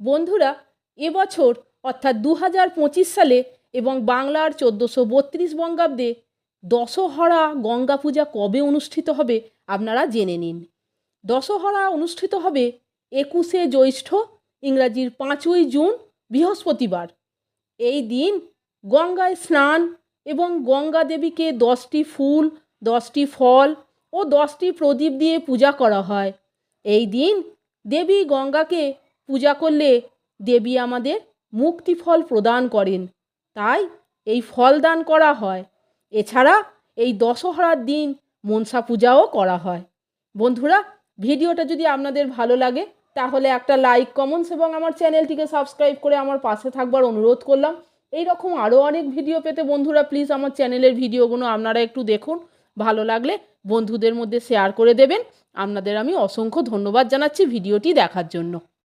বন্ধুরা এবছর অর্থাৎ দু হাজার পঁচিশ সালে এবং বাংলার চোদ্দোশো বত্রিশ বঙ্গাব্দে দশহরা গঙ্গা পূজা কবে অনুষ্ঠিত হবে আপনারা জেনে নিন। দশহরা অনুষ্ঠিত হবে একুশে জ্যৈষ্ঠ, ইংরাজির পাঁচই জুন, বৃহস্পতিবার। এই দিন গঙ্গায় স্নান এবং গঙ্গা দেবীকে দশটি ফুল, দশটি ফল ও দশটি প্রদীপ দিয়ে পূজা করা হয়। এই দিন দেবী গঙ্গাকে পূজা করলে দেবী আমাদের মুক্তি ফল প্রদান করেন। তাই এই ফল দান করা হয়। এছাড়া এই দশহরার দিন মনসা পূজাও করা হয়। বন্ধুরা, ভিডিওটা যদি আপনাদের ভালো লাগে, তাহলে একটা লাইক কমেন্টস এবং আমার চ্যানেলটিকে সাবস্ক্রাইব করে আমার পাশে থাকবার অনুরোধ করলাম। এই রকম আরও অনেক ভিডিও পেতে বন্ধুরা প্লিজ আমার চ্যানেলের ভিডিওগুলো আপনারা একটু দেখুন। ভালো লাগলে বন্ধুদের মধ্যে শেয়ার করে দেবেন। আপনাদের আমি অসংখ্য ধন্যবাদ জানাচ্ছি ভিডিওটি দেখার জন্য।